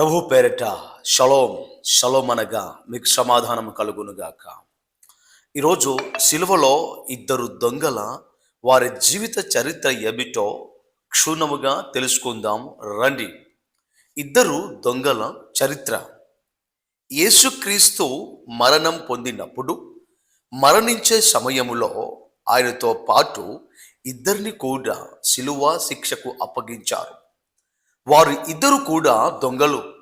ప్రభు పేరిట shalom shalom అనగా మీకు సమాధానం కలుగునుగాక. ఈరోజు సిలువలో ఇద్దరు దొంగల వారి జీవిత చరిత్ర ఏమిటో క్షుణ్ణముగా తెలుసుకుందాం రండి. ఇద్దరు దొంగల చరిత్ర. యేసుక్రీస్తు మరణం పొందినప్పుడు మరణించే సమయములో ఆయనతో పాటు ఇద్దరిని కూడా సిలువ శిక్షకు అప్పగించారు. వారు ఇద్దరు కూడా దొంగలు.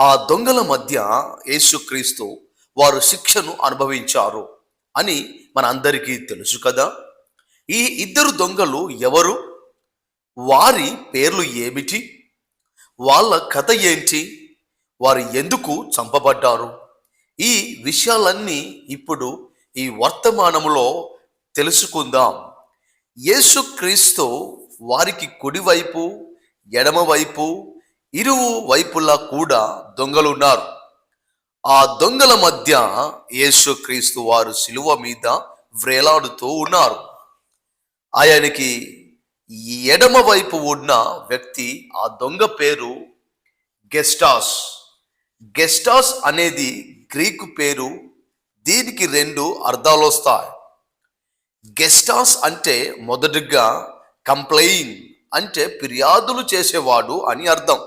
ఆ దొంగల మధ్య యేసుక్రీస్తు వారు శిక్షను అనుభవించారు అని మన అందరికీ తెలుసు కదా. ఈ ఇద్దరు దొంగలు ఎవరు? వారి పేర్లు ఏమిటి? వాళ్ళ కథ ఏంటి? వారు ఎందుకు చంపబడ్డారు? ఈ విషయాలన్నీ ఇప్పుడు ఈ వర్తమానములో తెలుసుకుందాం. యేసుక్రీస్తు వారికి కుడివైపు ఎడమవైపు ఇరువు వైపులా కూడా దొంగలు ఉన్నారు ఆ దొంగల మధ్య యేసుక్రీస్తు వారు శిలువ మీద వ్రేలాడుతూ ఉన్నారు. ఆయనకి ఎడమ వైపు ఉన్న వ్యక్తి ఆ దొంగ పేరు గెస్టాస్. గెస్టాస్ అనేది గ్రీకు పేరు దీనికి రెండు అర్థాలు వస్తాయి. గెస్టాస్ అంటే మొదటిగా కంప్లైన్ అంటే ఫిర్యాదులు చేసేవాడు అని అర్థం.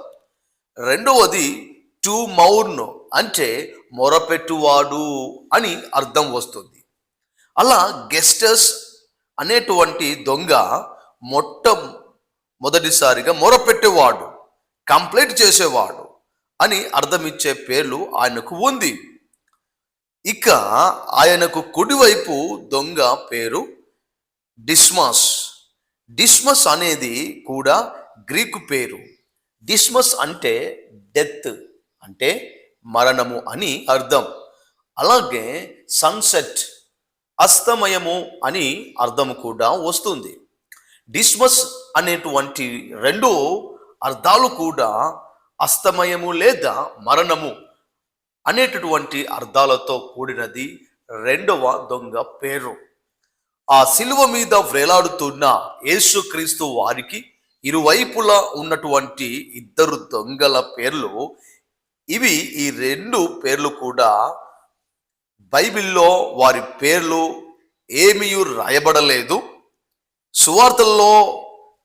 రెండవది టు మౌర్న్ అంటే మొరపెట్టువాడు అని అర్థం వస్తుంది. అలా గెస్టస్ అనేటువంటి దొంగ మొట్ట మొదటిసారిగా మొరపెట్టేవాడు కంప్లైంట్ చేసేవాడు అని అర్థమిచ్చే పేర్లు ఆయనకు ఉంది. ఇక ఆయనకు కుడివైపు దొంగ పేరు డిస్మాస్. డిస్మస్ అనేది కూడా గ్రీకు పేరు. డిస్మస్ అంటే డెత్ అంటే మరణము అని అర్థం. అలాగే సన్సెట్ అస్తమయము అని అర్థం కూడా వస్తుంది. డిస్మస్ అనేటువంటి రెండు అర్థాలు కూడా అస్తమయము లేదా మరణము అనేటటువంటి అర్థాలతో కూడినది రెండవ దొంగ పేరు. ఆ శిలువ మీద వ్రేలాడుతున్న యేసుక్రీస్తు వారికి ఇరువైపులా ఉన్నటువంటి ఇద్దరు దొంగల పేర్లు ఇవి ఈ రెండు పేర్లు కూడా బైబిల్లో వారి పేర్లు ఏమీ రాయబడలేదు సువార్తల్లో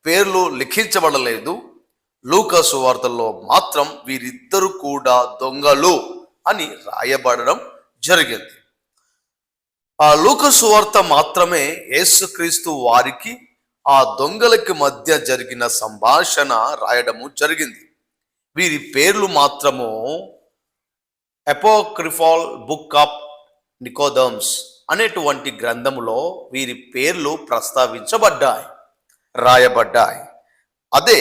పేర్లు లిఖించబడలేదు లూకా సువార్తల్లో మాత్రం వీరిద్దరు కూడా దొంగలు అని రాయబడడం జరిగింది. ఆ లూకసు సువార్త మాత్రమే యేసుక్రీస్తు వారికి ఆ దొంగలకి మధ్య జరిగిన సంభాషణ రాయడము జరిగింది. వీరి పేర్లు మాత్రము ఎపోక్రిఫాల్ బుక్ ఆఫ్ నికోదమ్స్ అనేటువంటి గ్రంథములో వీరి పేర్లు ప్రస్తావించబడ్డాయి రాయబడ్డాయి. అదే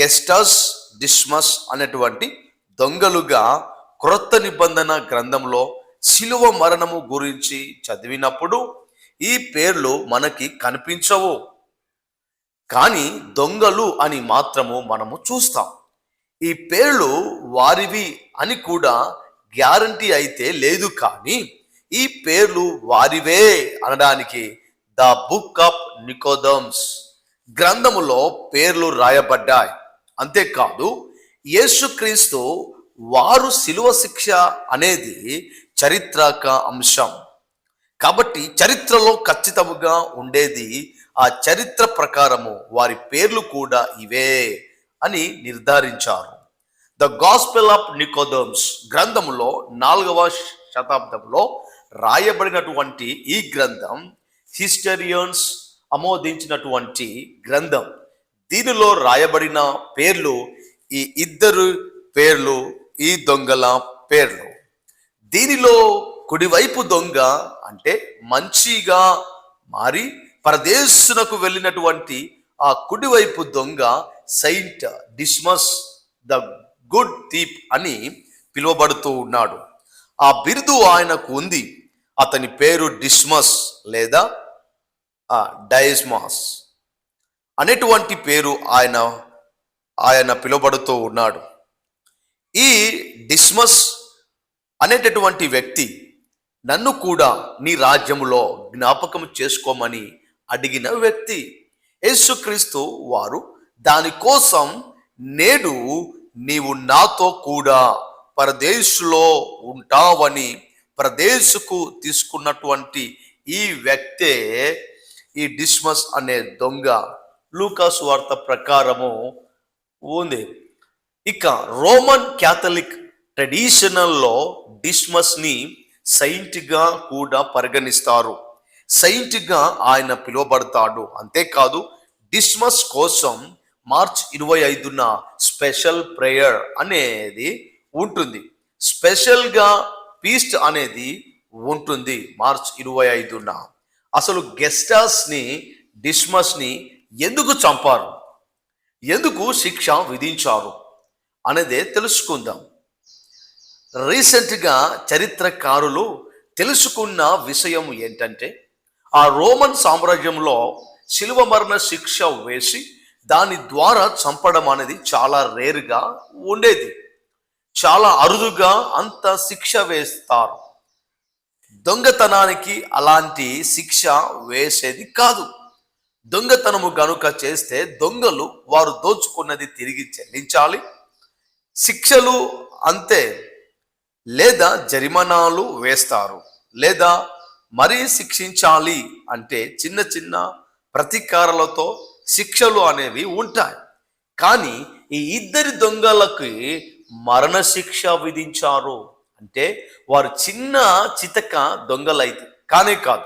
గెస్టస్ డిస్మస్ అనేటువంటి దొంగలుగా క్రొత్త నిబంధన గ్రంథంలో శిలువ మరణము గురించి చదివినప్పుడు ఈ పేర్లు మనకి కనిపించవు. కానీ దొంగలు అని మాత్రము మనము చూస్తాం. ఈ పేర్లు వారివి అని కూడా గ్యారంటీ అయితే లేదు కానీ ఈ పేర్లు వారివే అనడానికి ద బుక్ ఆఫ్ నికోదమ్స్ గ్రంథములో పేర్లు రాయబడ్డాయి. అంతేకాదు యేసుక్రీస్తు వారు శిలువ శిక్ష అనేది చరిత్రక అంశం. కాబట్టి చరిత్రలో ఖచ్చితముగా ఉండేది ఆ చరిత్ర ప్రకారము వారి పేర్లు కూడా ఇవే అని నిర్ధారించారు. ద గాస్పెల్ ఆఫ్ నికోదమ్స్ గ్రంథములో నాలుగవ శతాబ్దంలో రాయబడినటువంటి ఈ గ్రంథం హిస్టరియన్స్ ఆమోదించినటువంటి గ్రంథం. దీనిలో రాయబడిన పేర్లు ఈ ఇద్దరు పేర్లు ఈ దొంగల పేర్లు. దీనిలో కుడివైపు దొంగ అంటే మంచిగా మారి పరదేశునకు వెళ్ళినటువంటి ఆ కుడివైపు దొంగ saint Dismas the good thief అని పిలువబడుతూ ఉన్నాడు. ఆ బిరుదు ఆయనకు ఉంది. అతని పేరు డిస్మస్ లేదా డయస్మాస్ అనేటువంటి పేరు ఆయన ఆయన పిలువబడుతూ ఉన్నాడు. ఈ డిస్మస్ అనేటటువంటి వ్యక్తి నన్ను కూడా నీ రాజ్యములో జ్ఞాపకం చేసుకోమని అడిగిన వ్యక్తి. యేసుక్రీస్తు వారు దానికోసం నేడు నీవు నాతో కూడా పరదేశులో ఉంటావని ప్రదేశకు తీసుకున్నటువంటి ఈ వ్యక్తే ఈ డిస్మస్ అనే దొంగ లూకాసు వార్త ప్రకారము ఉంది. ఇక రోమన్ క్యాథలిక్ ట్రెడిషనల్లో డిస్మస్ని సైంట్గా కూడా పరిగణిస్తారు. సైంట్గా ఆయన పిలువబడతాడు. అంతేకాదు డిస్మస్ కోసం మార్చ్ ఇరవై ఐదున స్పెషల్ ప్రేయర్ అనేది ఉంటుంది. స్పెషల్గా పీస్ట్ అనేది ఉంటుంది మార్చ్ ఇరవై ఐదున. అసలు గెస్టాస్ని డిస్మస్ని ఎందుకు చంపారు? ఎందుకు శిక్ష విధించారు? అనేదే తెలుసుకుందాం. రీసెంట్గా చరిత్రకారులు తెలుసుకున్న విషయం ఏంటంటే ఆ రోమన్ సామ్రాజ్యంలో శిలువ మరణ శిక్ష వేసి దాని ద్వారా చంపడం అనేది చాలా రేరుగా ఉండేది. చాలా అరుదుగా అంత శిక్ష వేస్తారు. దొంగతనానికి అలాంటి శిక్ష వేసేది కాదు. దొంగతనము గనుక చేస్తే దొంగలు వారు దోచుకున్నది తిరిగి చెల్లించాలి. శిక్షలు అంతే. లేదా జరిమానాలు వేస్తారు లేదా మరీ శిక్షించాలి అంటే చిన్న చిన్న ప్రతీకారాలతో శిక్షలు అనేవి ఉంటాయి. కానీ ఈ ఇద్దరి దొంగలకి మరణశిక్ష విధించారు అంటే వారు చిన్న చితక దొంగలైతే కానే కాదు.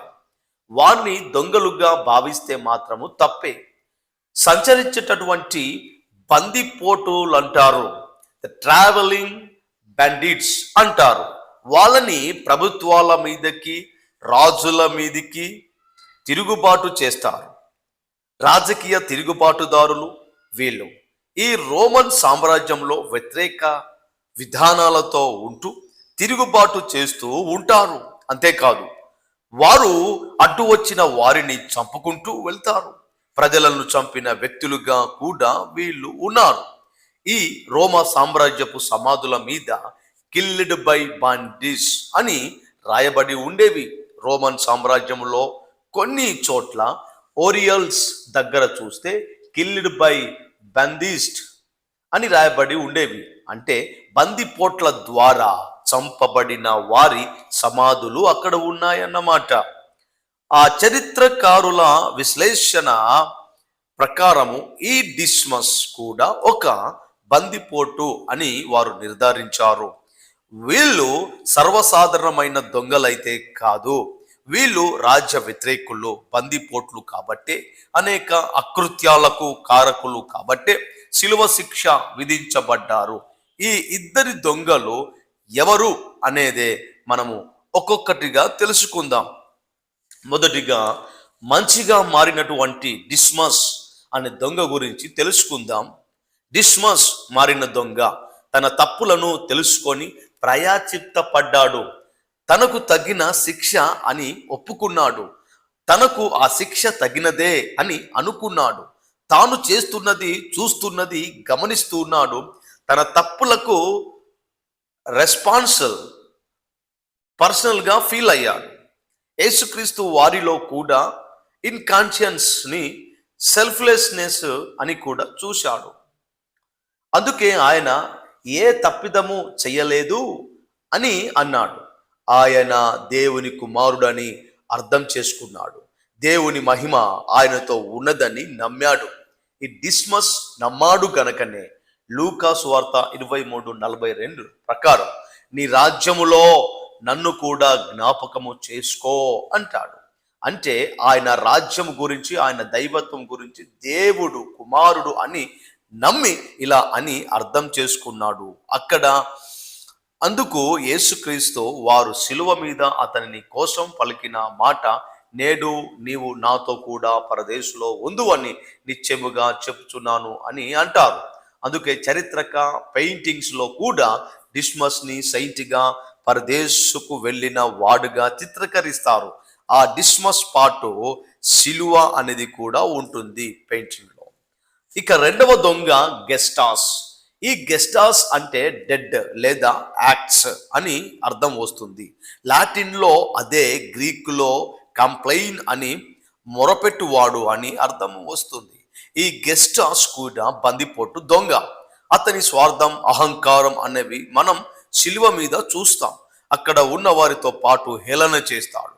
వారిని దొంగలుగా భావిస్తే మాత్రము తప్పే. సంచరించేటటువంటి బందిపోటులు అంటారు ట్రావెలింగ్ బండిట్స్ అంటారు. వాళ్ళని ప్రభుత్వాల మీదకి రాజుల మీదకి తిరుగుబాటు చేస్తారు. రాజకీయ తిరుగుబాటుదారులు వీళ్ళు. ఈ రోమన్ సామ్రాజ్యంలో వ్యతిరేక విధానాలతో ఉంటూ తిరుగుబాటు చేస్తూ ఉంటారు. అంతేకాదు వారు అడ్డు వచ్చిన వారిని చంపుకుంటూ వెళ్తారు. ప్రజలను చంపిన వ్యక్తులుగా కూడా వీళ్ళు ఉన్నారు. ఈ రోమా సామ్రాజ్యపు సమాధుల మీద కిల్డ్ బై బాండిస్ అని రాయబడి ఉండేవి. రోమన్ సామ్రాజ్యంలో కొన్ని చోట్ల ఓరియల్స్ దగ్గర చూస్తే కిల్డ్ బై బందిస్ట్ అని రాయబడి ఉండేవి. అంటే బందిపోట్ల ద్వారా చంపబడిన వారి సమాధులు అక్కడ ఉన్నాయన్నమాట. ఆ చరిత్రకారుల విశ్లేషణ ప్రకారము ఈ డిస్మస్ కూడా ఒక బందిపోటు అని వారు నిర్ధారించారు. వీళ్ళు సర్వసాధారణమైన దొంగలైతే కాదు. వీళ్ళు రాజ్య వ్యతిరేకులు బందిపోట్లు కాబట్టే అనేక అకృత్యాలకు కారకులు కాబట్టే శిలువ శిక్ష విధించబడ్డారు. ఈ ఇద్దరి దొంగలు ఎవరు అనేదే మనము ఒక్కొక్కటిగా తెలుసుకుందాం. మొదటిగా మంచిగా మారినటువంటి డిస్మస్ అనే దొంగ గురించి తెలుసుకుందాం. డిస్మస్ మారిన దొంగ. తన తప్పులను తెలుసుకొని ప్రయాచిత్త పడ్డాడు తనకు తగిన శిక్ష అని ఒప్పుకున్నాడు. తనకు ఆ శిక్ష తగినదే అని అనుకున్నాడు. తాను చేస్తున్నది చూస్తున్నది గమనిస్తున్నాడు. తన తప్పులకు రెస్పాన్సల్ పర్సనల్గా ఫీల్ అయ్యాడు. యేసుక్రీస్తు వారిలో కూడా ఇన్కాన్షియన్స్ని సెల్ఫ్లెస్నెస్ అని కూడా చూశాడు. అందుకే ఆయన ఏ తప్పిదము చెయ్యలేదు అని అన్నాడు. ఆయన దేవుని కుమారుడని అర్థం చేసుకున్నాడు. దేవుని మహిమ ఆయనతో ఉన్నదని నమ్మాడు. ఈ డిస్మస్ నమ్మాడు గనకనే లూకాసు వార్త ఇరవై మూడు నలభై రెండు ప్రకారం నీ రాజ్యములో నన్ను కూడా జ్ఞాపకము చేసుకో అంటాడు. అంటే ఆయన రాజ్యం గురించి ఆయన దైవత్వం గురించి దేవుడు కుమారుడు అని నమ్మి ఇలా అని అర్థం చేసుకున్నాడు. అక్కడ అందుకు యేసుక్రీస్తు వారు శిలువ మీద అతని కోసం పలికిన మాట నేడు నీవు నాతో కూడా పరదేశులో ఉందు అని నిత్యముగా చెప్తున్నాను అని అంటారు. అందుకే చరిత్రక పెయింటింగ్స్లో కూడా డిస్మస్ని సైంటిగా పరదేశుకు వెళ్ళిన వాడుగా చిత్రీకరిస్తారు. ఆ డిస్మస్ పాటు సిలువ అనేది కూడా ఉంటుంది పెయింటింగ్లో. ఇక రెండవ దొంగ గెస్టాస్. ఈ గెస్టాస్ అంటే డెడ్ లేదా యాక్ట్స్ అని అర్థం వస్తుంది. లాటిన్లో అదే గ్రీకులో కంప్లైన్ అని మొరపెట్టువాడు అని అర్థం వస్తుంది. ఈ గెస్టాస్ కూడా బందిపోటు దొంగ. అతని స్వార్థం అహంకారం అనేవి మనం శిలువ మీద చూస్తాం. అక్కడ ఉన్న వారితో పాటు హేళన చేస్తాడు.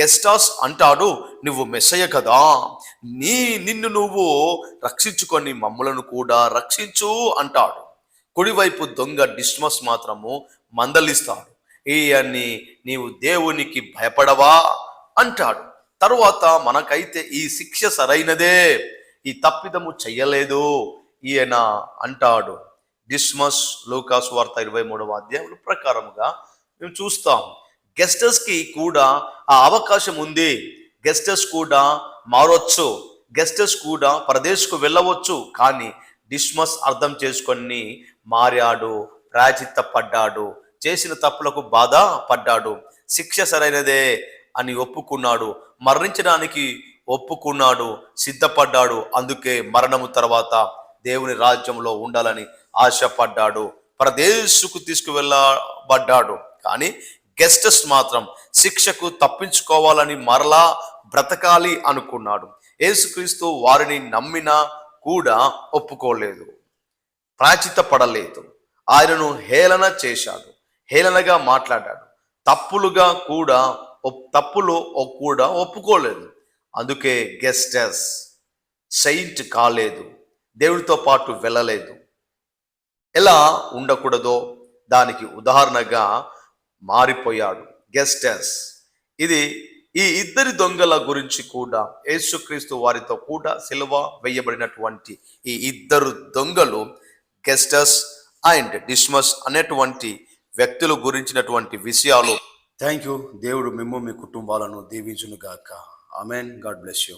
గెస్టాస్ అంటాడు నువ్వు మెస్సయ్య కదా. నీ నిన్ను నువ్వు రక్షించుకొని మమ్మలను కూడా రక్షించు అంటాడు. కుడివైపు దొంగ డిస్మస్ మాత్రము మందలిస్తాడు. ఈయన్ని నీవు దేవునికి భయపడవా అంటాడు. తరువాత మనకైతే ఈ శిక్ష సరైనదే. ఈ తప్పిదము చెయ్యలేదు ఈయన అంటాడు. డిస్మస్ లూకాస్ వార్త ఇరవై మూడవ అధ్యాయుల ప్రకారముగా మేము చూస్తాం గెస్టర్స్కి కూడా ఆ అవకాశం ఉంది. గెస్టర్స్ కూడా మారొచ్చు. గెస్టర్స్ కూడా ప్రదేశ్కు వెళ్ళవచ్చు. కానీ డిస్మస్ అర్థం చేసుకొని మారాడు ప్రాచిత్త పడ్డాడు చేసిన తప్పులకు బాధ పడ్డాడు. శిక్ష సరైనదే అని ఒప్పుకున్నాడు. మరణించడానికి ఒప్పుకున్నాడు. సిద్ధపడ్డాడు. అందుకే మరణము తర్వాత దేవుని రాజ్యంలో ఉండాలని ఆశపడ్డాడు. ప్రదేశకు తీసుకువెళ్ళబడ్డాడు. కానీ గెస్టస్ మాత్రం శిక్షకు తప్పించుకోవాలని మరలా బ్రతకాలి అనుకున్నాడు. యేసుక్రీస్తు వారిని నమ్మినా కూడా ఒప్పుకోలేదు. ప్రాచిత పడలేదు ఆయనను హేళన చేశాడు. హేళనగా మాట్లాడాడు. తప్పులుగా కూడా తప్పులు కూడా ఒప్పుకోలేదు. అందుకే గెస్టస్ సెయింట్ కాలేదు. దేవుడితో పాటు వెళ్ళలేదు. ఎలా ఉండకూడదో దానికి ఉదాహరణగా మారిపోయాడు. గెస్టస్ ఇది ఈ ఇద్దరి దొంగల గురించి కూడా యేసుక్రీస్తు వారితో కూడా సిల్వ వేయబడినటువంటి ఈ ఇద్దరు దొంగలు గెస్టస్ అండ్ డిస్మస్ అనేటువంటి వ్యక్తుల గురించినటువంటి విషయాలు. థ్యాంక్ యూ దేవుడు మేము మీ కుటుంబాలను దీవించునుగాక. Amen amen God bless you